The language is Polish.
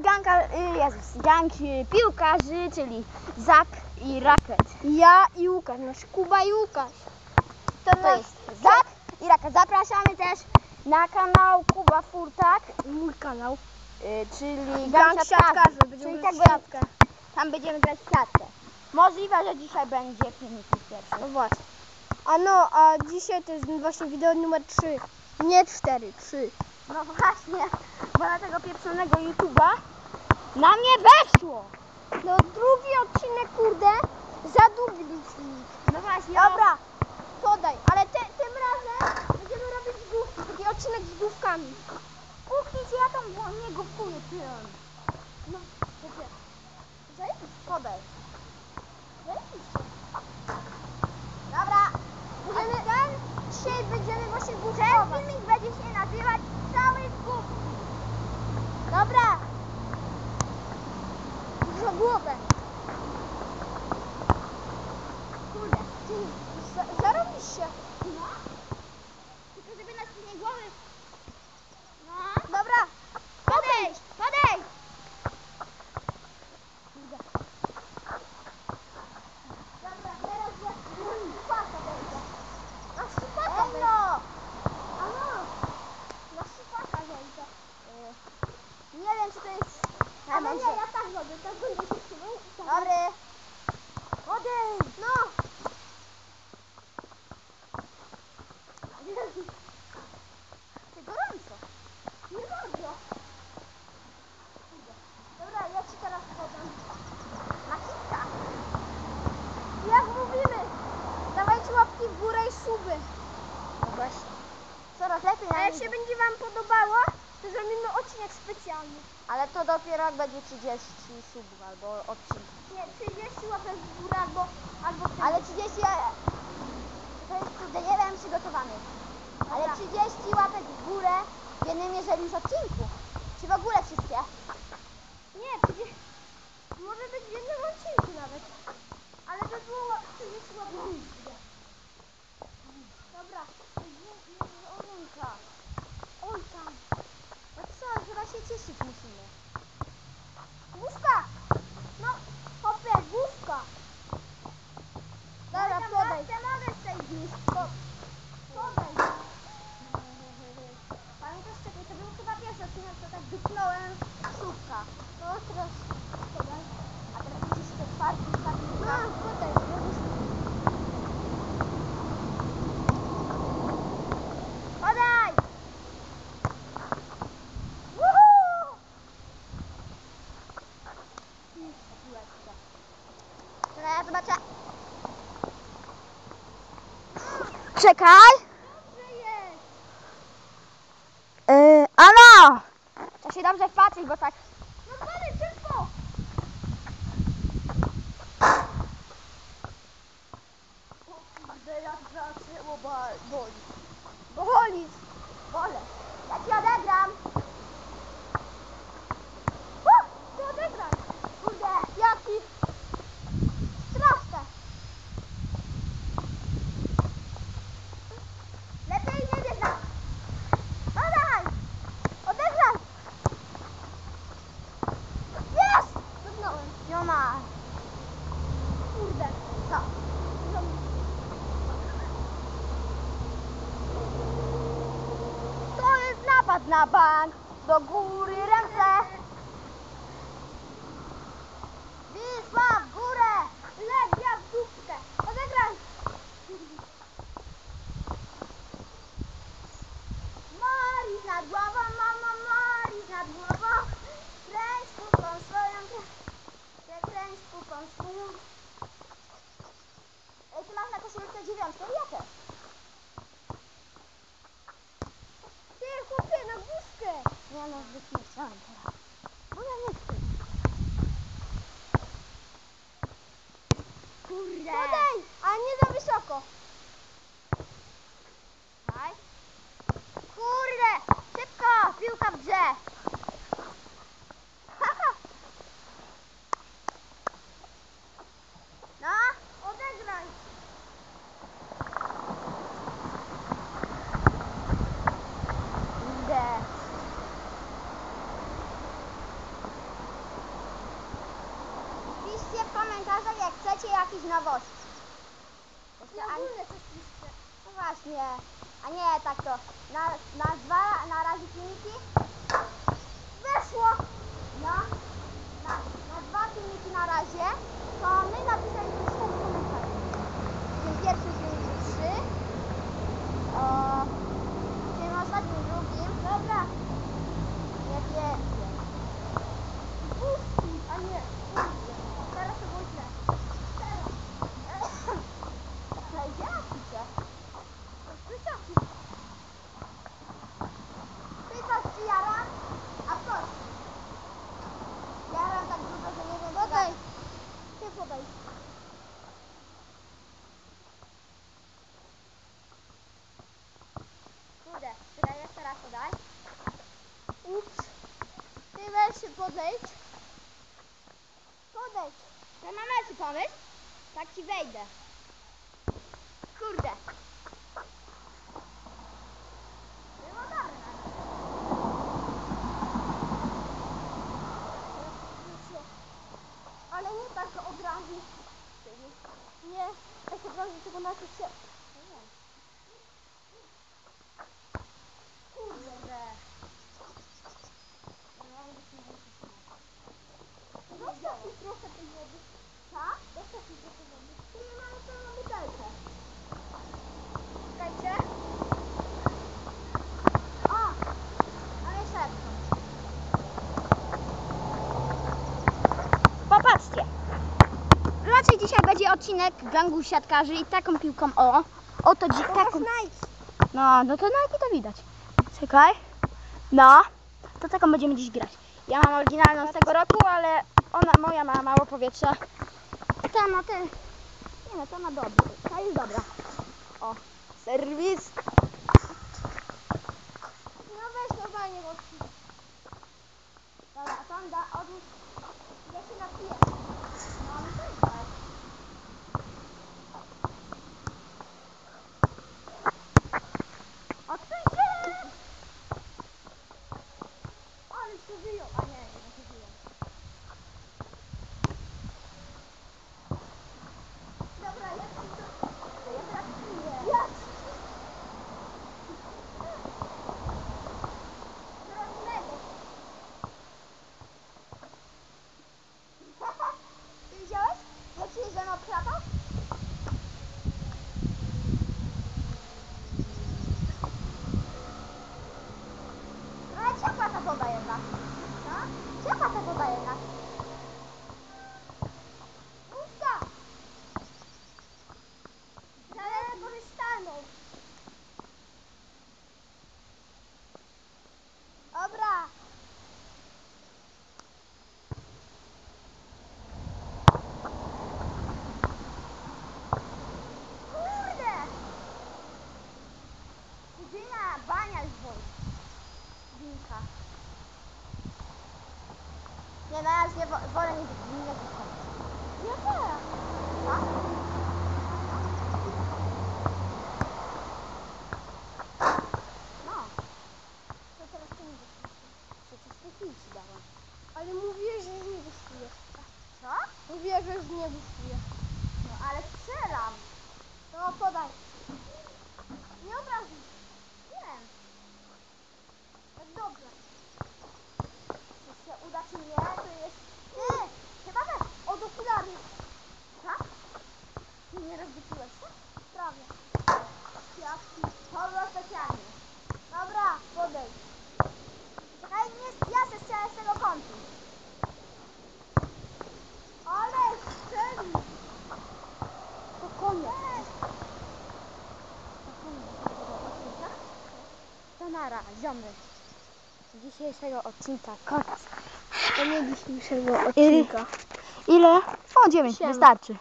Ganka, y, Jezus, gang piłkarzy, czyli Zak i Raket. Ja i Łukasz, nasz Kuba i Łukasz. To, to jest Zak i Raket. Zapraszamy też na kanał Kuba Furtak, Mój kanał. y, czyli Gang siatkarzy, Czyli tak siatkę. Tam będziemy grać w siatkę. Możliwe, że dzisiaj będzie filmik pierwszy. No właśnie. A no, a dzisiaj to jest właśnie wideo numer 3. Nie 4, 3. No właśnie, bo na tego pieprzonego YouTube'a na mnie weszło. No drugi odcinek, kurde, za długi był filmik. No właśnie, Dobra, podaj, ale te, tym razem będziemy robić główki, taki odcinek z główkami. Kuchni ja tam nie główkuję, ty on. No, dobrze. Podaj. Zajebiście. Dobra, Będziemy, ten, dzisiaj będziemy właśnie ten główkować. filmik będzie się nazywać Cały z główki. Dobra. Dużo głowę. Kurde. Ty, za- zarobiście. No. Tylko żeby nas nie głowy... No. Dobra. Podejdź, podejdź. Dobra, teraz ja szpaka będzie. Na szpaka Ej będzie. no. A no, na szpaka będzie. To jest... Ale nie, ja tak robię, tak będzie się trzymał. tak. Dobry. Podejdź. No. Ty gorąco. Nie bardzo. Dobra, ja ci teraz podam. Na kilka. Jak mówimy, dawajcie łapki w górę i suby. No właśnie. Coraz lepiej A jak się będzie wam podobało, to zrobimy odcinek specjalny. Ale to dopiero jak będzie 30 subów albo odcinków. Nie, 30 łapek w górę albo, albo wtedy. Ale 30... ja- To jest kurde, nie wiem przygotowany. Ale Dobra. 30 łapek w górę w jednym jeżeli już odcinku. Czy w ogóle wszystkie? Nie, przecież może być w jednym odcinku nawet. Ale by było 30 łapek w górę. Dobra. Olenka. Oj tam. No co, chyba się cieszyć musimy. Główka! No, hopie, główka. Dobra, Daj tam podaj. laskę mogę z tej główki. Po- Podaj. Pamiętasz, czekaj, to był chyba pierwszy dupnąłem słupka. No, teraz podaj. A teraz będzie się czwarty, czwarty, No, czwarty. podaj. Podaj! Woohoo! Czekaj, ja zobaczę. Czekaj. Dobrze jest. Yy, ano! To się dobrze wpatrzyć, bo tak... No podaj, szybko. Kurde, jak zaczęło boli. Boli. Bolę. Ja ci odegram. Uh, ty odegraj. Kurde. Jaki? Straszne. Lepiej nie bierz na... Podaj! Odegraj. Jest! Dotknąłem. Joma. Kurde. Co? To napad na bank. Do góry ręce. Wisła jakieś nowości. Jeszcze Ja ani- ogólnie coś piszcie. No właśnie, a nie tak to. Na, na dwa na razie filmiki. Weszło! No, na, na dwa filmiki na razie. To my napisaliśmy cztery komentarze. W tym pierwszym filmiku trzy. O, tym ostatnim drugim. Dobra. Nie pierwszym. Pusti, a nie. Pusti. Teraz to było źle. Teraz. No idzie na picie. Wysoki. Pytasz czy jaram? A co? Jaram tak dużo, że nie wiem co Podaj. gadać. Ty podaj. Kurde, tyle jeszcze raz podaj. Ups. Ty weź się podejdź. Podejdź. Ja mam lepszy pomysł. Tak ci wejdę. Kurde. Było dobre. Ale nie tak od razu. Nie, tak od razu, tylko najpierw się... Mi trochę tej wody. Co? Zostaw mi trochę wody. Tu nie mamy całą butelkę. Czekajcie. O! Jeszcze lepszą. Popatrzcie. Raczej dzisiaj będzie odcinek gangu siatkarzy i taką piłką o. Oto dzi- taką. No, no to jaki to widać. Czekaj. No, to taką będziemy dziś grać. Ja mam oryginalną z tego roku, ale ona moja ma mało powietrza. Ta ma ten. Nie no, to ma dobry. Ta jest dobra. O, serwis. No weź normalnie odcinek. Dobra, tam da, odłóż. Ja się napiję. No, ale to jest tak. Odsuń się! Ale się wyjął. A nie, nie się wyjął. Dobra, ja ci to... Ja teraz piję. Ja Drobnego. Ty widziałeś? Jak się ze mną klatał? No ale ciepła ta woda jednak. No? Ciepła ta woda jednak. Pusta! Ale może stanął. Dobra. Kurde! Jedyna bania już boli. Winka. Nie, już nie wo- wolę nie, wychodzić. Ja też. No, To teraz to nie wyszło. przecież tej chwili ci dałam. Ale mówiłeś, że nie wyszuje. Co? Mówiłeś, że już nie wyszuje. No ale strzelam. No podaj. Nie od razu. Wiem. Tak dobrze. Czy się uda, czy nie, to jest... Ty, chyba tak. Od okulary. Co? Ty nie rozbyciłeś się? Prawie. Kwiatki. To było specjalnie. Dobra, podejdź. Czekaj, nie, ja se strzelę z tego kątu. Ale strzeli. To koniec. To koniec tego odcinka. To nara, ziomy. Dzisiejszego odcinka koniec. To nie dzisiejszego odcinka. Ile? O, dziewięć, Siema. wystarczy.